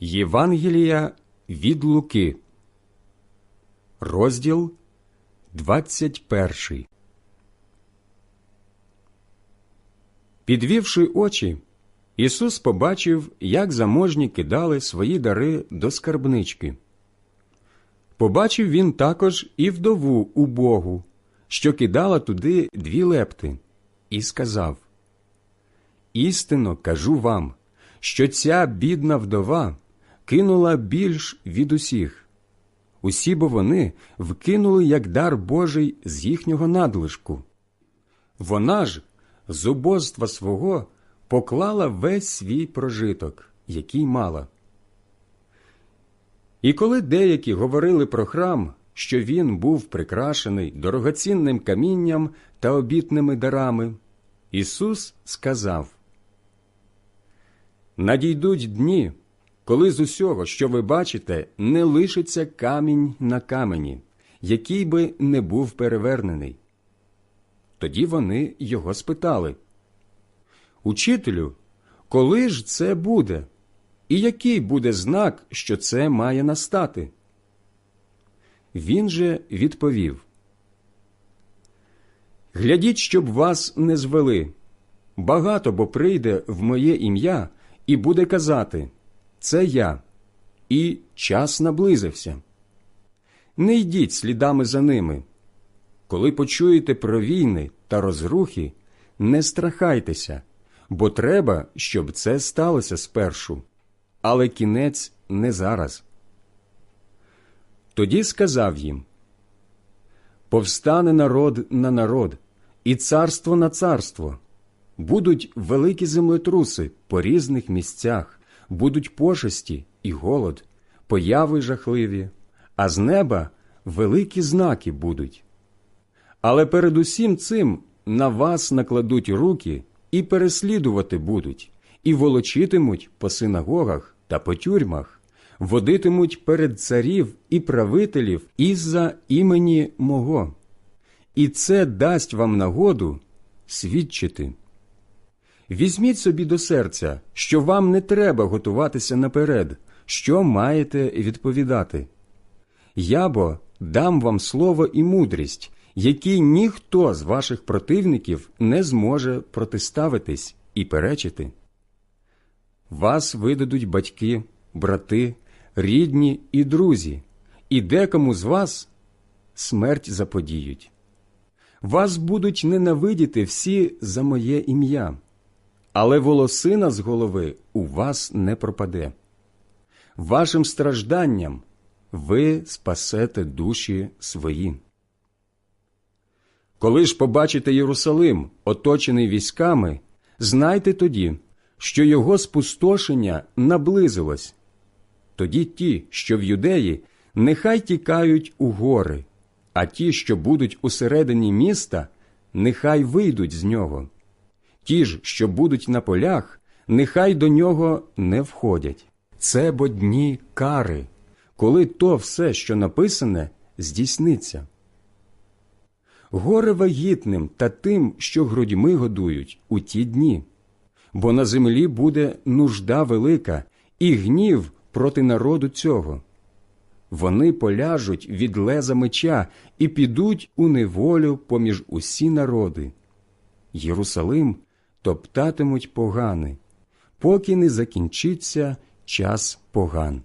Євангелія від Луки, розділ 21. Підвівши очі, Ісус побачив, як заможні кидали свої дари до скарбнички. Побачив він також і вдову убогу, що кидала туди дві лепти, і сказав Істинно кажу вам, що ця бідна вдова кинула більш від усіх. Усі бо вони вкинули як дар Божий з їхнього надлишку. Вона ж з убоства свого поклала весь свій прожиток, який мала. І коли деякі говорили про храм, що він був прикрашений дорогоцінним камінням та обітними дарами, Ісус сказав Надійдуть дні, коли з усього, що ви бачите, не лишиться камінь на камені, який би не був перевернений. Тоді вони його спитали Учителю, коли ж це буде? І який буде знак, що це має настати? Він же відповів Глядіть, щоб вас не звели. Багато бо прийде в моє ім'я і буде казати Це я, і час наблизився. Не йдіть слідами за ними. Коли почуєте про війни та розрухи, не страхайтеся, бо треба, щоб це сталося спершу, але кінець не зараз. Тоді сказав їм Повстане народ на народ, і царство на царство. Будуть великі землетруси по різних місцях, будуть пошесті і голод, появи жахливі, а з неба великі знаки будуть. Але перед усім цим на вас накладуть руки і переслідувати будуть, і волочитимуть по синагогах та по тюрмах, водитимуть перед царів і правителів із-за імені мого. І це дасть вам нагоду свідчити. Візьміть собі до серця, що вам не треба готуватися наперед, що маєте відповідати. Я бо дам вам слово і мудрість, які ніхто з ваших противників не зможе протиставитись і перечити. Вас видадуть батьки, брати, рідні і друзі, і декому з вас смерть заподіють. Вас будуть ненавидіти всі за моє ім'я але волосина з голови у вас не пропаде. Вашим стражданням ви спасете душі свої. Коли ж побачите Єрусалим, оточений військами, знайте тоді, що його спустошення наблизилось. Тоді ті, що в юдеї, нехай тікають у гори, а ті, що будуть усередині міста, нехай вийдуть з нього ті ж, що будуть на полях, нехай до нього не входять. Це бо дні кари, коли то все, що написане, здійсниться. Горе вагітним та тим, що грудьми годують у ті дні, бо на землі буде нужда велика і гнів проти народу цього. Вони поляжуть від леза меча і підуть у неволю поміж усі народи. Єрусалим топтатимуть погани, поки не закінчиться час поган.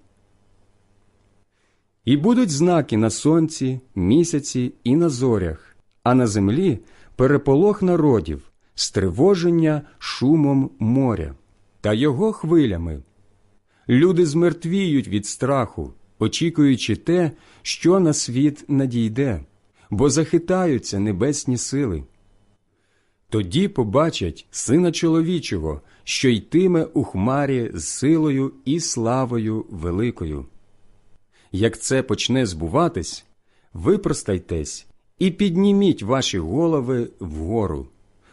І будуть знаки на сонці, місяці і на зорях, а на землі переполох народів, стривоження шумом моря та його хвилями. Люди змертвіють від страху, очікуючи те, що на світ надійде, бо захитаються небесні сили. Тоді побачать сина чоловічого, що йтиме у хмарі з силою і славою великою. Як це почне збуватись, випростайтесь і підніміть ваші голови вгору,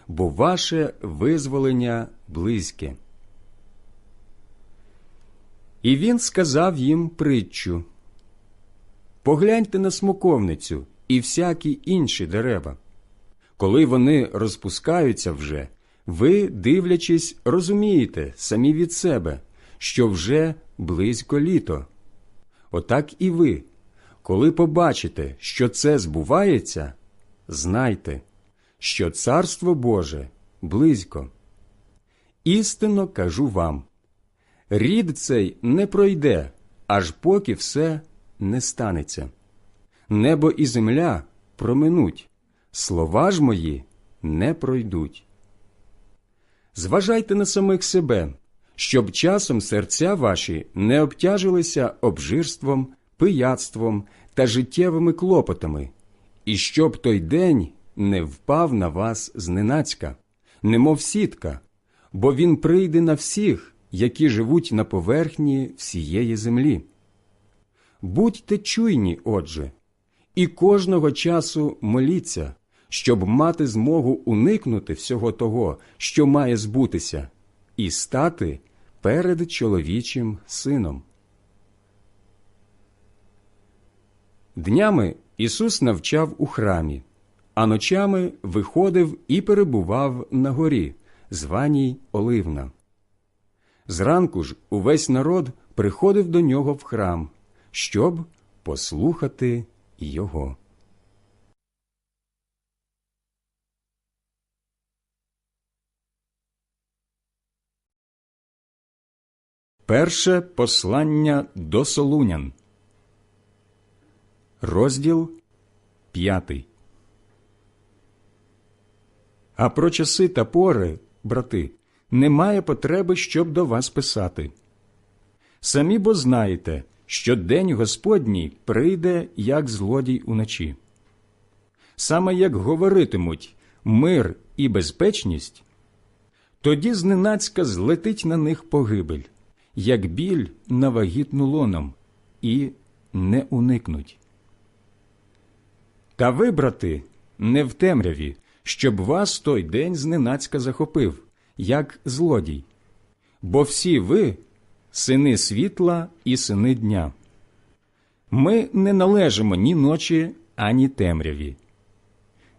бо ваше визволення близьке. І він сказав їм притчу Погляньте на смоковницю і всякі інші дерева. Коли вони розпускаються вже, ви, дивлячись, розумієте самі від себе, що вже близько літо. Отак і ви, коли побачите, що це збувається, знайте, що Царство Боже близько. Істинно кажу вам рід цей не пройде, аж поки все не станеться. Небо і земля проминуть, слова ж мої не пройдуть. Зважайте на самих себе, щоб часом серця ваші не обтяжилися обжирством, пияцтвом та життєвими клопотами, і щоб той день не впав на вас зненацька, немов сітка, бо він прийде на всіх, які живуть на поверхні всієї землі. Будьте чуйні, отже, і кожного часу моліться, щоб мати змогу уникнути всього того, що має збутися, і стати перед чоловічим сином. Днями Ісус навчав у храмі, а ночами виходив і перебував на горі, званій Оливна. Зранку ж увесь народ приходив до нього в храм, щоб послухати його. Перше послання до Солунян, розділ п'ятий. А про часи та пори, брати, немає потреби, щоб до вас писати. Самі бо знаєте, що день Господній прийде, як злодій уночі. Саме як говоритимуть мир і безпечність, тоді зненацька злетить на них погибель, як біль на вагітну лоном, і не уникнуть. Та ви, брати, не в темряві, щоб вас той день зненацька захопив, як злодій. Бо всі ви сини світла і сини дня. Ми не належимо ні ночі, ані темряві.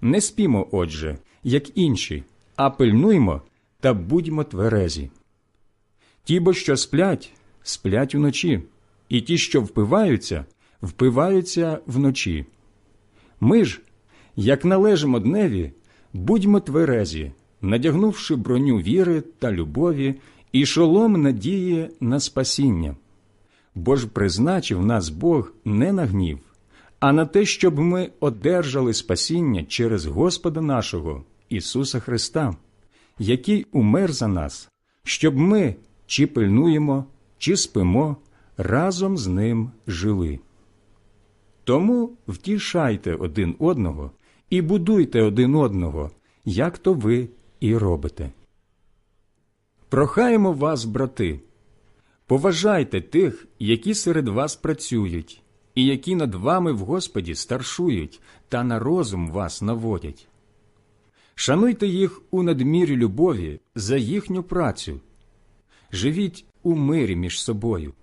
Не спімо, отже, як інші, а пильнуймо та будьмо тверезі. Ті, бо що сплять, сплять уночі, і ті, що впиваються, впиваються вночі. Ми ж, як належимо дневі, будьмо тверезі, надягнувши броню віри та любові і шолом надії на спасіння. Бо ж призначив нас Бог не на гнів, а на те, щоб ми одержали спасіння через Господа нашого Ісуса Христа, який умер за нас, щоб ми чи пильнуємо, чи спимо, разом з ним жили. Тому втішайте один одного і будуйте один одного, як то ви і робите. Прохаємо вас, брати, поважайте тих, які серед вас працюють, і які над вами в Господі старшують та на розум вас наводять. Шануйте їх у надмірі любові за їхню працю, живіть у мирі між собою.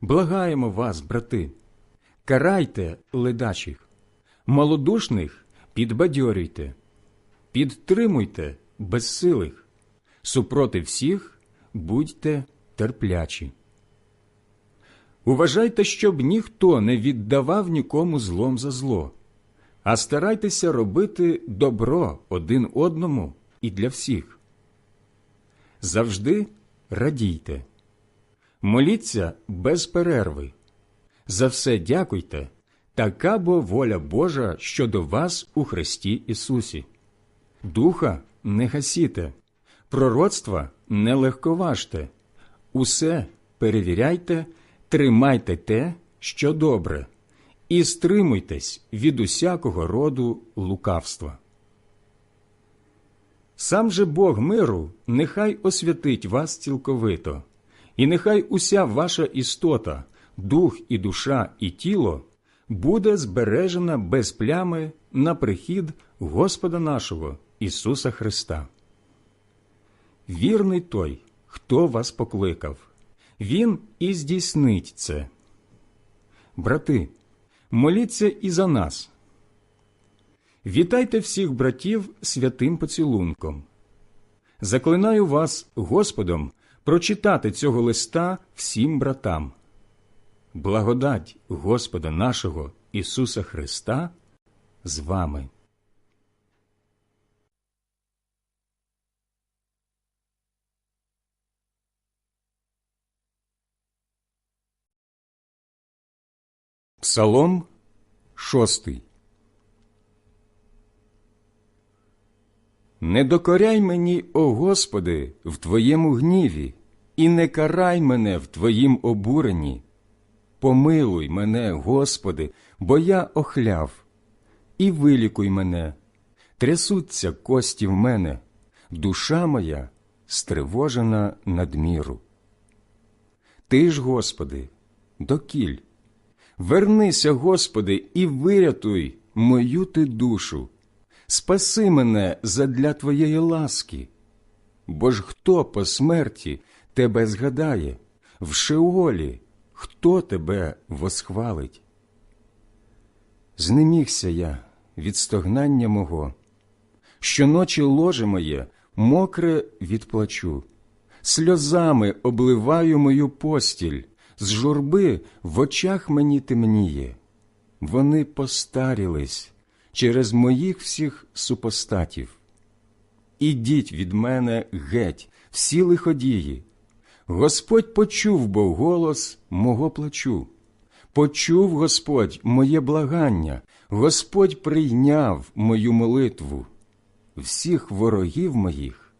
Благаємо вас, брати, карайте ледачих, малодушних підбадьорюйте, підтримуйте безсилих, супроти всіх будьте терплячі. Уважайте, щоб ніхто не віддавав нікому злом за зло, а старайтеся робити добро один одному і для всіх. Завжди радійте, моліться без перерви. За все дякуйте, така бо воля Божа щодо вас у Христі Ісусі. Духа не гасіте, пророцтва не легковажте, усе перевіряйте, тримайте те, що добре, і стримуйтесь від усякого роду лукавства. Сам же Бог миру нехай освятить вас цілковито, і нехай уся ваша істота, дух і душа, і тіло буде збережена без плями на прихід Господа нашого Ісуса Христа. Вірний той, хто вас покликав, Він і здійснить це. Брати, моліться і за нас. Вітайте всіх братів святим поцілунком. Заклинаю вас Господом прочитати цього листа всім братам. Благодать Господа нашого Ісуса Христа з вами. Псалом шостий. Не докоряй мені, о Господи, в Твоєму гніві, і не карай мене в Твоїм обуренні. Помилуй мене, Господи, бо я охляв, і вилікуй мене, трясуться кості в мене, душа моя стривожена надміру. Ти ж, Господи, докіль. Вернися, Господи, і вирятуй мою ти душу. Спаси мене задля Твоєї ласки. Бо ж хто по смерті тебе згадає, в Шеолі хто тебе восхвалить? Знемігся я від стогнання мого, щоночі ложе моє мокре відплачу, сльозами обливаю мою постіль, з журби в очах мені темніє. Вони постарілись через моїх всіх супостатів. Ідіть від мене геть, всі лиходії. Господь почув бо голос мого плачу. Почув Господь моє благання, Господь прийняв мою молитву. Всіх ворогів моїх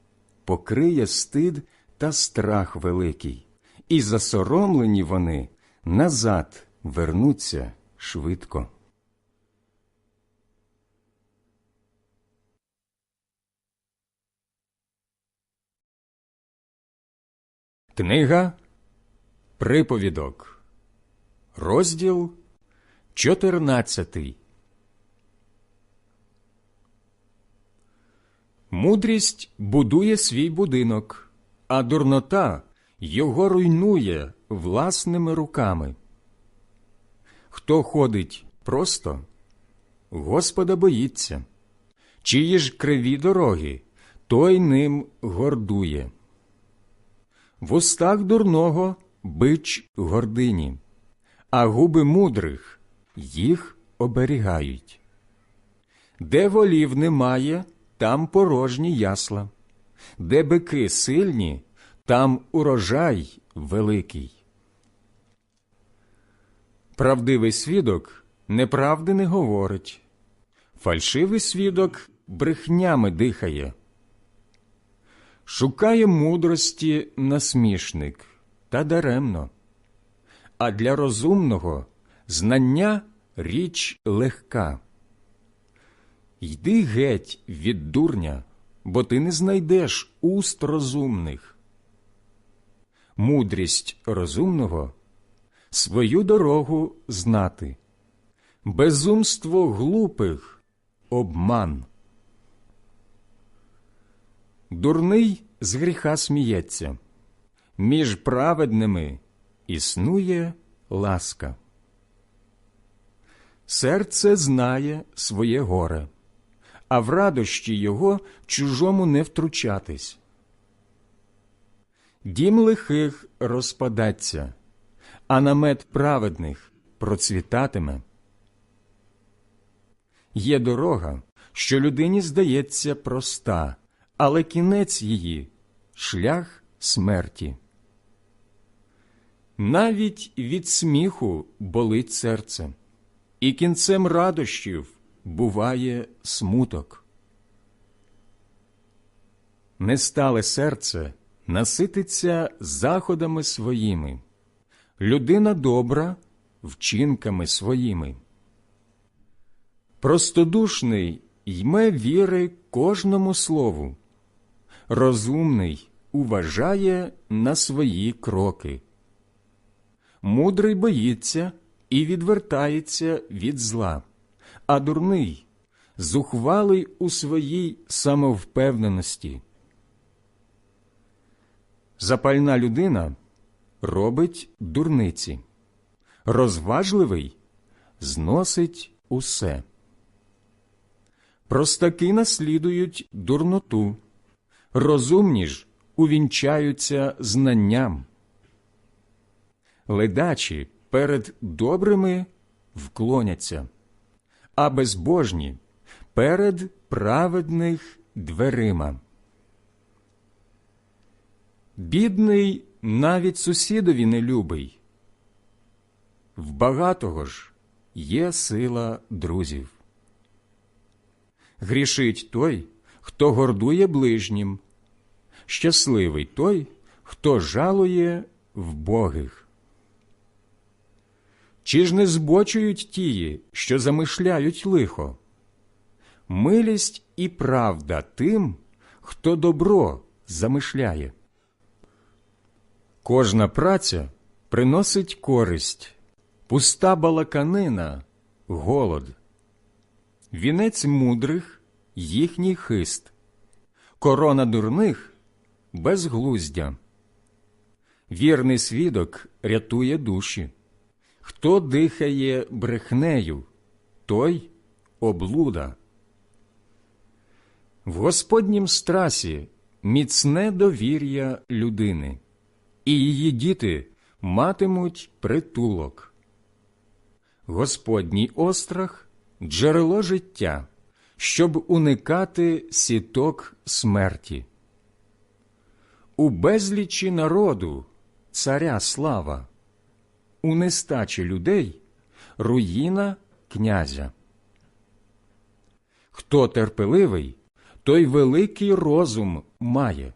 покриє стид та страх великий, і засоромлені вони назад вернуться швидко. Книга Приповідок, розділ 14 Мудрість будує свій будинок, а дурнота його руйнує власними руками. Хто ходить просто, Господа боїться, чиї ж криві дороги, той ним гордує. В устах дурного бич гордині, а губи мудрих їх оберігають. Де волів немає, там порожні ясла, де бики сильні, там урожай великий. Правдивий свідок неправди не говорить, фальшивий свідок брехнями дихає. Шукає мудрості насмішник та даремно, а для розумного знання річ легка. Йди геть від дурня, бо ти не знайдеш уст розумних. Мудрість розумного свою дорогу знати, безумство глупих обман. Дурний з гріха сміється, між праведними існує ласка. Серце знає своє горе, а в радощі його чужому не втручатись. Дім лихих розпадаться, а намет праведних процвітатиме. Є дорога, що людині здається проста але кінець її шлях смерті. Навіть від сміху болить серце, і кінцем радощів буває смуток. Нестале серце насититься заходами своїми, людина добра вчинками своїми. Простодушний йме віри кожному слову розумний уважає на свої кроки. Мудрий боїться і відвертається від зла, а дурний зухвалий у своїй самовпевненості. Запальна людина робить дурниці, розважливий зносить усе. Простаки наслідують дурноту розумні ж увінчаються знанням. Ледачі перед добрими вклоняться, а безбожні перед праведних дверима. Бідний навіть сусідові не любий. В багатого ж є сила друзів. Грішить той, хто гордує ближнім, щасливий той, хто жалує вбогих. Чи ж не збочують тії, що замишляють лихо? Милість і правда тим, хто добро замишляє. Кожна праця приносить користь, пуста балаканина голод. Вінець мудрих їхній хист, корона дурних безглуздя. Вірний свідок рятує душі. Хто дихає брехнею, той облуда. В Господнім страсі міцне довір'я людини, і її діти матимуть притулок. Господній острах джерело життя, щоб уникати сіток смерті. У безлічі народу царя слава, у нестачі людей руїна князя. Хто терпеливий, той великий розум має,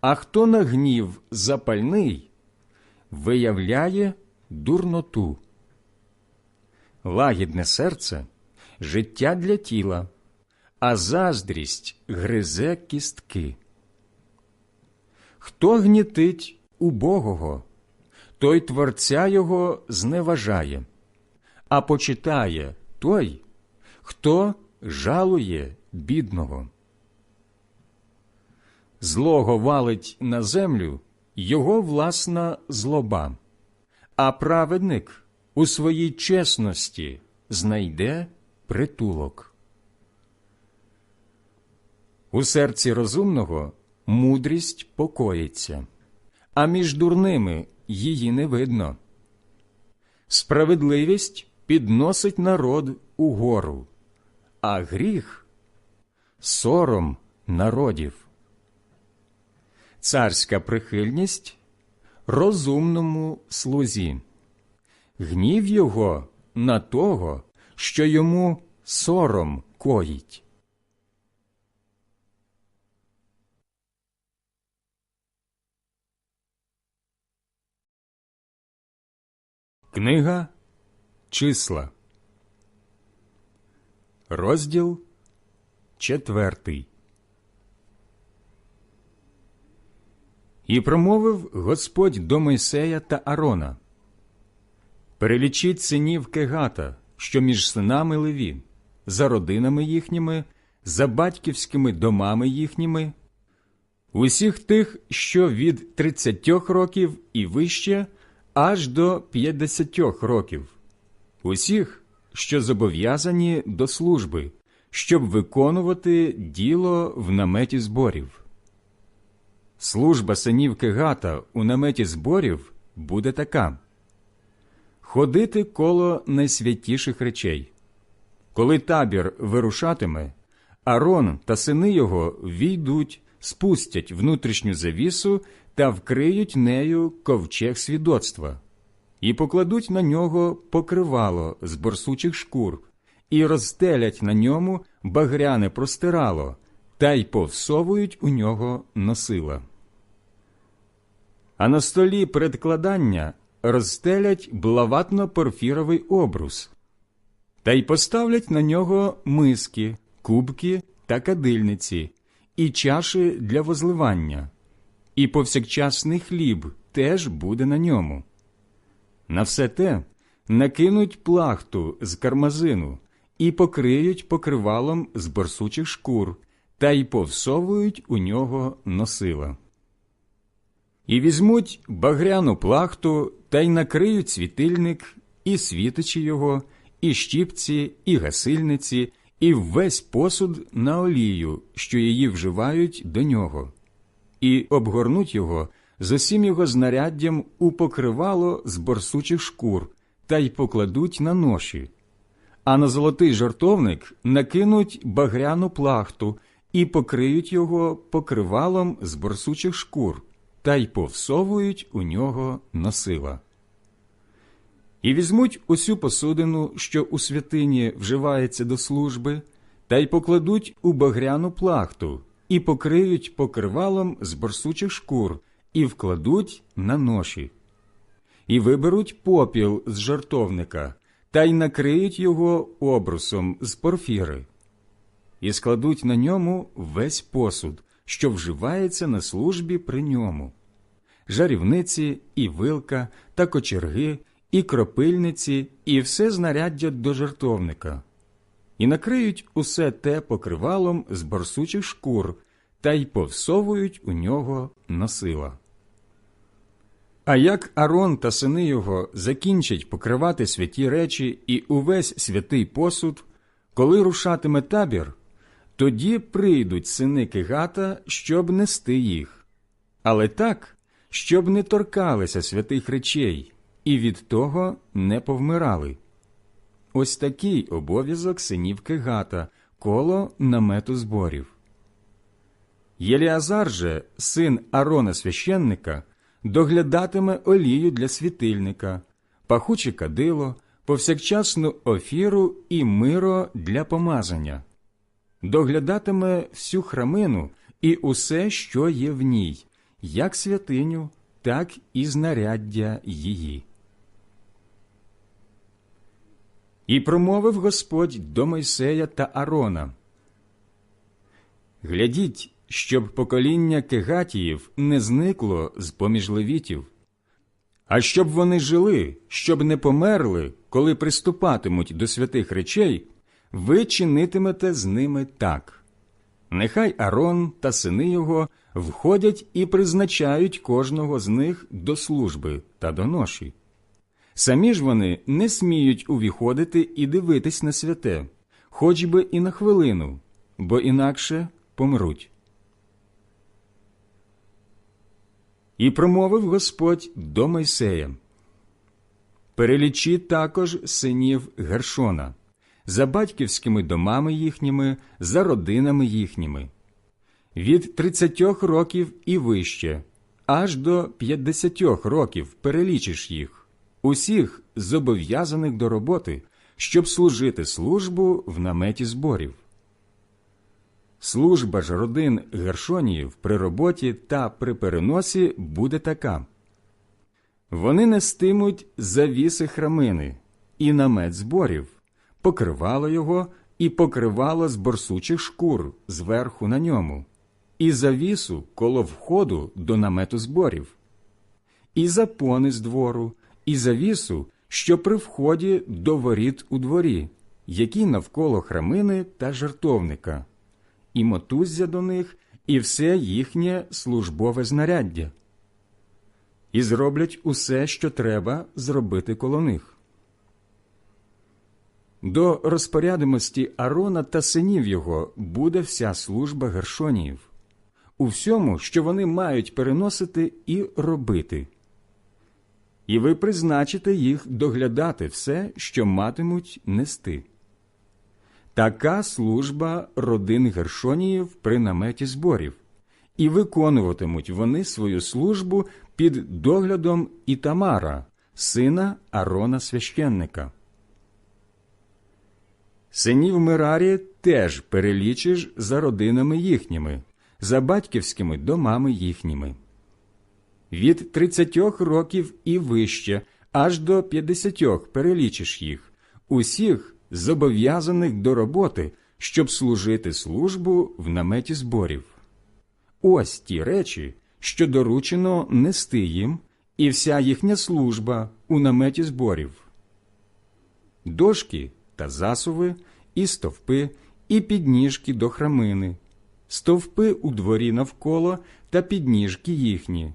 а хто на гнів запальний, виявляє дурноту. Лагідне серце життя для тіла, а заздрість гризе кістки. Хто гнітить убогого, той творця його зневажає, а почитає той, хто жалує бідного. Злого валить на землю його власна злоба, а праведник у своїй чесності знайде притулок. У серці розумного мудрість покоїться, а між дурними її не видно. Справедливість підносить народ угору, а гріх сором народів. Царська прихильність розумному слузі, гнів його на того, що йому сором коїть. Книга Числа, розділ четвертий. І промовив Господь до Мойсея та Арона Перелічіть синів Кегата, що між синами Леві, за родинами їхніми, за батьківськими домами їхніми, усіх тих, що від тридцятьох років і вище аж до п'ятдесятьох років, усіх, що зобов'язані до служби, щоб виконувати діло в наметі зборів. Служба синів Кегата у наметі зборів буде така ходити коло найсвятіших речей. Коли табір вирушатиме, Арон та сини його війдуть, спустять внутрішню завісу та вкриють нею ковчег свідоцтва, і покладуть на нього покривало з борсучих шкур, і розстелять на ньому багряне простирало, та й повсовують у нього носила. А на столі предкладання розстелять блаватно-порфіровий обрус, та й поставлять на нього миски, кубки та кадильниці, і чаші для возливання, і повсякчасний хліб теж буде на ньому. На все те накинуть плахту з кармазину і покриють покривалом з борсучих шкур, та й повсовують у нього носила. І візьмуть багряну плахту та й накриють світильник, і світичі його, і щіпці, і гасильниці, і весь посуд на олію, що її вживають до нього. І обгорнуть його з усім його знаряддям у покривало з борсучих шкур та й покладуть на ноші. А на золотий жартовник накинуть багряну плахту і покриють його покривалом з борсучих шкур та й повсовують у нього носила. І візьмуть усю посудину, що у святині вживається до служби, та й покладуть у багряну плахту, і покриють покривалом з борсучих шкур, і вкладуть на ноші. І виберуть попіл з жартовника, та й накриють його обрусом з порфіри, і складуть на ньому весь посуд, що вживається на службі при ньому, жарівниці, і вилка, та кочерги, і кропильниці, і все знаряддя до жартовника, і накриють усе те покривалом з борсучих шкур, та й повсовують у нього носила. А як Арон та сини його закінчать покривати святі речі і увесь святий посуд, коли рушатиме табір, тоді прийдуть сини Кигата, щоб нести їх, але так, щоб не торкалися святих речей і від того не повмирали. Ось такий обов'язок синів Кигата, коло намету зборів. Єліазар же, син Арона священника, доглядатиме олію для світильника, пахуче кадило, повсякчасну офіру і миро для помазання, доглядатиме всю храмину і усе, що є в ній, як святиню, так і знаряддя її. І промовив Господь до Мойсея та Арона. Глядіть, щоб покоління кегатіїв не зникло з поміж левітів, а щоб вони жили, щоб не померли, коли приступатимуть до святих речей, ви чинитимете з ними так. Нехай Арон та сини його входять і призначають кожного з них до служби та до ноші. Самі ж вони не сміють увіходити і дивитись на святе, хоч би і на хвилину, бо інакше помруть. І промовив Господь до Мойсея. Перелічи також синів Гершона за батьківськими домами їхніми, за родинами їхніми, від тридцятьох років і вище, аж до п'ятдесятьох років перелічиш їх, усіх зобов'язаних до роботи, щоб служити службу в наметі зборів. Служба ж родин Гершоніїв при роботі та при переносі буде така. Вони нестимуть завіси храмини і намет зборів, покривало його і покривало з борсучих шкур зверху на ньому, і завісу коло входу до намету зборів, і запони з двору, і завісу, що при вході до воріт у дворі, які навколо храмини та жертовника і мотуззя до них, і все їхнє службове знаряддя, і зроблять усе, що треба зробити коло них. До розпорядимості Арона та синів його буде вся служба Гершоніїв, у всьому, що вони мають переносити і робити. І ви призначите їх доглядати все, що матимуть нести. Така служба родин Гершоніїв при наметі зборів, і виконуватимуть вони свою службу під доглядом Ітамара, сина Арона священника. Синів Мирарі теж перелічиш за родинами їхніми, за батьківськими домами їхніми. Від тридцятьох років і вище, аж до п'ятдесятьох перелічиш їх, усіх зобов'язаних до роботи, щоб служити службу в наметі зборів. Ось ті речі, що доручено нести їм, і вся їхня служба у наметі зборів. Дошки та засуви, і стовпи, і підніжки до храмини, стовпи у дворі навколо та підніжки їхні,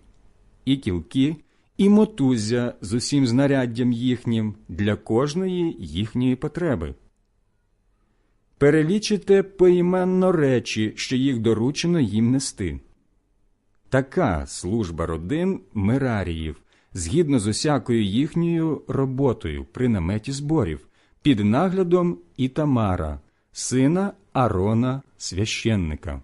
і кілки, і мотузя з усім знаряддям їхнім для кожної їхньої потреби. Перелічите поіменно речі, що їх доручено їм нести. Така служба родин Мераріїв, згідно з усякою їхньою роботою при наметі зборів, під наглядом Ітамара, сина Арона священника.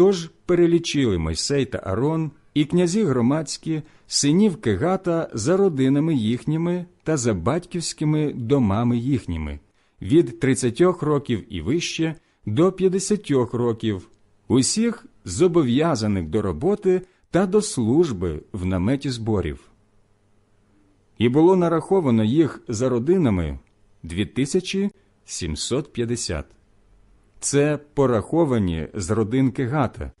Тож перелічили Мойсей та Арон і князі громадські синів Кегата за родинами їхніми та за батьківськими домами їхніми від 30 років і вище до 50 років, усіх зобов'язаних до роботи та до служби в наметі зборів. І було нараховано їх за родинами 2750. Це пораховані з родин Кегата,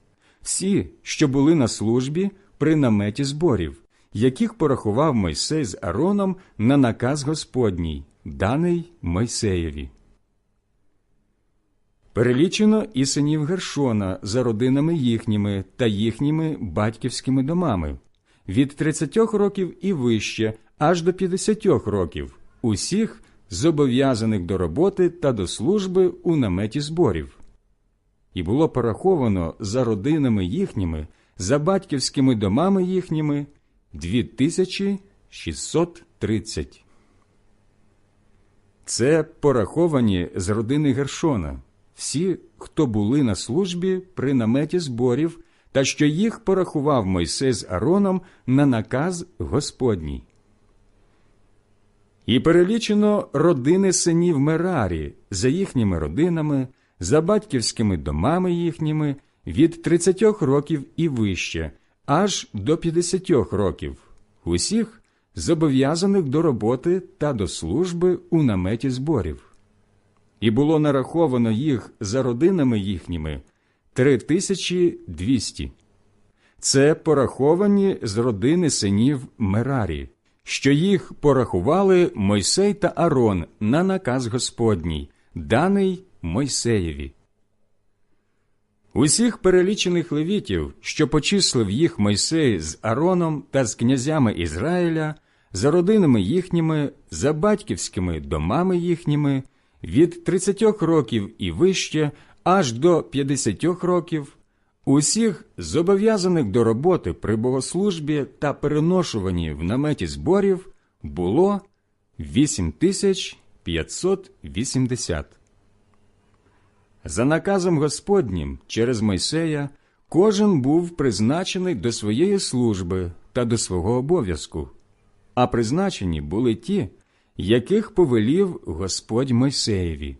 всі, що були на службі при наметі зборів, яких порахував Мойсей з Ароном на наказ Господній, даний Мойсеєві. Перелічено і синів Гершона за родинами їхніми та їхніми батьківськими домами від 30 років і вище аж до 50 років, усіх зобов'язаних до роботи та до служби у наметі зборів. І було пораховано за родинами їхніми, за батьківськими домами їхніми 2630. Це пораховані з родини Гершона, всі, хто були на службі при наметі зборів, та що їх порахував Мойсей з Ароном на наказ Господній. І перелічено родини синів Мерарі за їхніми родинами, за батьківськими домами їхніми від 30 років і вище, аж до 50 років, усіх зобов'язаних до роботи та до служби у наметі зборів. І було нараховано їх за родинами їхніми 3200. Це пораховані з родини синів Мерарі, що їх порахували Мойсей та Арон на наказ Господній, даний Мойсеєві. Усіх перелічених левітів, що почислив їх Мойсей з Ароном та з князями Ізраїля, за родинами їхніми, за батьківськими домами їхніми, від 30 років і вище аж до 50 років, усіх зобов'язаних до роботи при богослужбі та переношуванні в наметі зборів було 8580. За наказом Господнім через Мойсея кожен був призначений до своєї служби та до свого обов'язку, а призначені були ті, яких повелів Господь Мойсеєві.